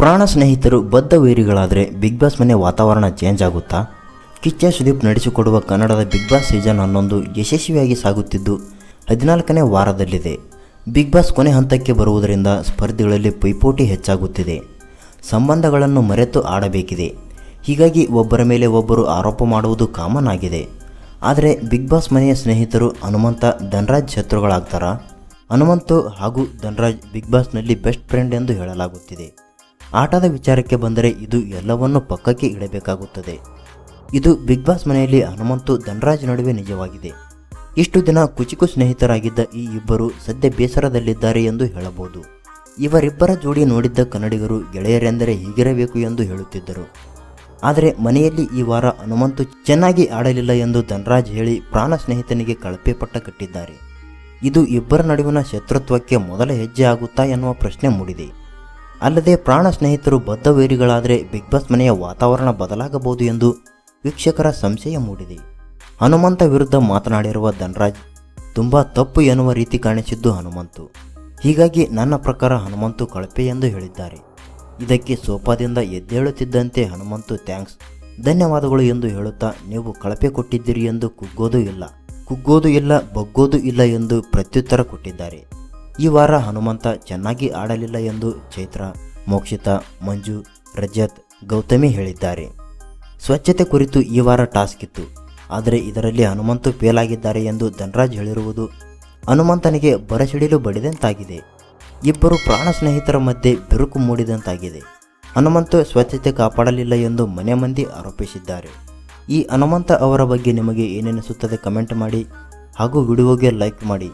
ಪ್ರಾಣ ಸ್ನೇಹಿತರು ಬದ್ಧ ವೈರಿಗಳಾದರೆ ಬಿಗ್ ಬಾಸ್ ಮನೆ ವಾತಾವರಣ ಚೇಂಜ್ ಆಗುತ್ತಾ? ಕಿಚ್ಚ ಸುದೀಪ್ ನಡೆಸಿಕೊಡುವ ಕನ್ನಡದ ಬಿಗ್ ಬಾಸ್ ಸೀಸನ್ ಹನ್ನೊಂದು ಯಶಸ್ವಿಯಾಗಿ ಸಾಗುತ್ತಿದ್ದು ಹದಿನಾಲ್ಕನೇ ವಾರದಲ್ಲಿದೆ. ಬಿಗ್ ಬಾಸ್ ಕೊನೆ ಹಂತಕ್ಕೆ ಬರುವುದರಿಂದ ಸ್ಪರ್ಧಿಗಳಲ್ಲಿ ಪೈಪೋಟಿ ಹೆಚ್ಚಾಗುತ್ತಿದೆ. ಸಂಬಂಧಗಳನ್ನು ಮರೆತು ಆಡಬೇಕಿದೆ. ಹೀಗಾಗಿ ಒಬ್ಬರ ಮೇಲೆ ಒಬ್ಬರು ಆರೋಪ ಮಾಡುವುದು ಕಾಮನ್ ಆಗಿದೆ. ಆದರೆ ಬಿಗ್ ಬಾಸ್ ಮನೆಯ ಸ್ನೇಹಿತರು ಹನುಮಂತ, ಧನರಾಜ್ ಶತ್ರುಗಳಾಗ್ತಾರಾ? ಹನುಮಂತು ಹಾಗೂ ಧನರಾಜ್ ಬಿಗ್ ಬಾಸ್ನಲ್ಲಿ ಬೆಸ್ಟ್ ಫ್ರೆಂಡ್ ಎಂದು ಹೇಳಲಾಗುತ್ತಿದೆ. ಆಟದ ವಿಚಾರಕ್ಕೆ ಬಂದರೆ ಇದು ಎಲ್ಲವನ್ನೂ ಪಕ್ಕಕ್ಕೆ ಇಡಬೇಕಾಗುತ್ತದೆ. ಇದು ಬಿಗ್ ಬಾಸ್ ಮನೆಯಲ್ಲಿ ಹನುಮಂತು ಧನರಾಜ್ ನಡುವೆ ನಿಜವಾಗಿದೆ. ಇಷ್ಟು ದಿನ ಕುಚಿಕು ಸ್ನೇಹಿತರಾಗಿದ್ದ ಈ ಇಬ್ಬರು ಸದ್ಯ ಬೇಸರದಲ್ಲಿದ್ದಾರೆ ಎಂದು ಹೇಳಬಹುದು. ಇವರಿಬ್ಬರ ಜೋಡಿ ನೋಡಿದ್ದ ಕನ್ನಡಿಗರು ಗೆಳೆಯರೆಂದರೆ ಹೀಗಿರಬೇಕು ಎಂದು ಹೇಳುತ್ತಿದ್ದರು. ಆದರೆ ಮನೆಯಲ್ಲಿ ಈ ವಾರ ಹನುಮಂತು ಚೆನ್ನಾಗಿ ಆಡಲಿಲ್ಲ ಎಂದು ಧನರಾಜ್ ಹೇಳಿ ಪ್ರಾಣ ಸ್ನೇಹಿತನಿಗೆ ಕಳಪೆ ಪಟ್ಟ ಕಟ್ಟಿದ್ದಾರೆ. ಇದು ಇಬ್ಬರ ನಡುವಿನ ಶತ್ರುತ್ವಕ್ಕೆ ಮೊದಲ ಹೆಜ್ಜೆ ಆಗುತ್ತಾ ಎನ್ನುವ ಪ್ರಶ್ನೆ ಮೂಡಿದೆ. ಅಲ್ಲದೆ ಪ್ರಾಣ ಸ್ನೇಹಿತರು ಬದ್ಧ ವೈರಿಗಳಾದರೆ ಬಿಗ್ ಬಾಸ್ ಮನೆಯ ವಾತಾವರಣ ಬದಲಾಗಬಹುದು ಎಂದು ವೀಕ್ಷಕರ ಸಂಶಯ ಮೂಡಿದೆ. ಹನುಮಂತ ವಿರುದ್ಧ ಮಾತನಾಡಿರುವ ಧನರಾಜ್, ತುಂಬ ತಪ್ಪು ಎನ್ನುವ ರೀತಿ ಕಾಣಿಸಿದ್ದು ಹನುಮಂತು. ಹೀಗಾಗಿ ನನ್ನ ಪ್ರಕಾರ ಹನುಮಂತು ಕಳಪೆ ಎಂದು ಹೇಳಿದ್ದಾರೆ. ಇದಕ್ಕೆ ಸೋಫಾದಿಂದ ಎದ್ದೇಳುತ್ತಿದ್ದಂತೆ ಹನುಮಂತು, ಥ್ಯಾಂಕ್ಸ್. ಧನ್ಯವಾದಗಳು ಎಂದು ಹೇಳುತ್ತಾ ನೀವು ಕಳಪೆ ಕೊಟ್ಟಿದ್ದೀರಿ ಎಂದು ಕುಗ್ಗೋದು ಇಲ್ಲ. ಕುಗ್ಗೋದು ಇಲ್ಲ, ಬಗ್ಗೋದು ಇಲ್ಲ ಎಂದು ಪ್ರತ್ಯುತ್ತರ ಕೊಟ್ಟಿದ್ದಾರೆ. ಈ ವಾರ ಹನುಮಂತ ಚೆನ್ನಾಗಿ ಆಡಲಿಲ್ಲ ಎಂದು ಚೈತ್ರ, ಮೋಕ್ಷಿತಾ, ಮಂಜು, ರಜತ್, ಗೌತಮಿ ಹೇಳಿದ್ದಾರೆ. ಸ್ವಚ್ಛತೆ ಕುರಿತು ಈ ವಾರ ಟಾಸ್ಕ್ ಇತ್ತು. ಆದರೆ ಇದರಲ್ಲಿ ಹನುಮಂತು ಫೇಲ್ ಆಗಿದ್ದಾರೆ ಎಂದು ಧನರಾಜ್ ಹೇಳಿರುವುದು ಹನುಮಂತನಿಗೆ ಬರಸಿಡಿಲು ಬಡಿದಂತಾಗಿದೆ. ಇಬ್ಬರು ಪ್ರಾಣ ಸ್ನೇಹಿತರ ಮಧ್ಯೆ ಬಿರುಕು ಮೂಡಿದಂತಾಗಿದೆ. ಹನುಮಂತು ಸ್ವಚ್ಛತೆ ಕಾಪಾಡಲಿಲ್ಲ ಎಂದು ಮನೆ ಮಂದಿ ಆರೋಪಿಸಿದ್ದಾರೆ. ಈ ಹನುಮಂತ ಅವರ ಬಗ್ಗೆ ನಿಮಗೆ ಏನೆನಿಸುತ್ತದೆ ಕಮೆಂಟ್ ಮಾಡಿ ಹಾಗೂ ವಿಡಿಯೋಗೆ ಲೈಕ್ ಮಾಡಿ.